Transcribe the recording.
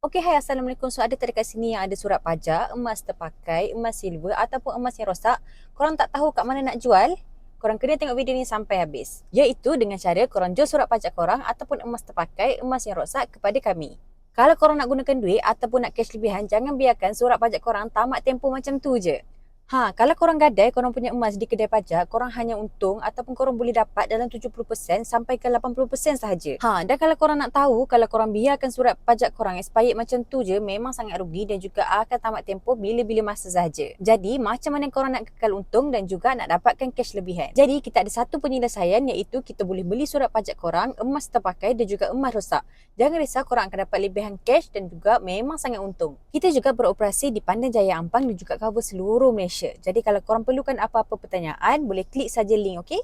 Okey, hai Assalamualaikum. So ada dekat sini yang ada surat pajak, emas terpakai, emas silver ataupun emas yang rosak. Korang tak tahu kat mana nak jual? Korang kena tengok video ni sampai habis. Iaitu dengan cara korang jual surat pajak korang ataupun emas terpakai, emas yang rosak kepada kami. Kalau korang nak gunakan duit ataupun nak cash lebihan, jangan biarkan surat pajak korang tamat tempoh macam tu je. Ha, kalau korang gadai, korang punya emas di kedai pajak, korang hanya untung ataupun korang boleh dapat dalam 70% sampai ke 80% sahaja. Ha, dan kalau korang nak tahu, kalau korang biarkan surat pajak korang expired macam tu je, memang sangat rugi dan juga akan tamat tempoh bila-bila masa sahaja. Jadi, macam mana korang nak kekal untung dan juga nak dapatkan cash lebihan? Jadi, kita ada satu penyelesaian iaitu kita boleh beli surat pajak korang, emas terpakai dan juga emas rosak. Jangan risau, korang akan dapat lebihan cash dan juga memang sangat untung. Kita juga beroperasi di Pandan Jaya Ampang dan juga cover seluruh Malaysia. Jadi kalau korang perlukan apa-apa pertanyaan, boleh klik saja link, okey?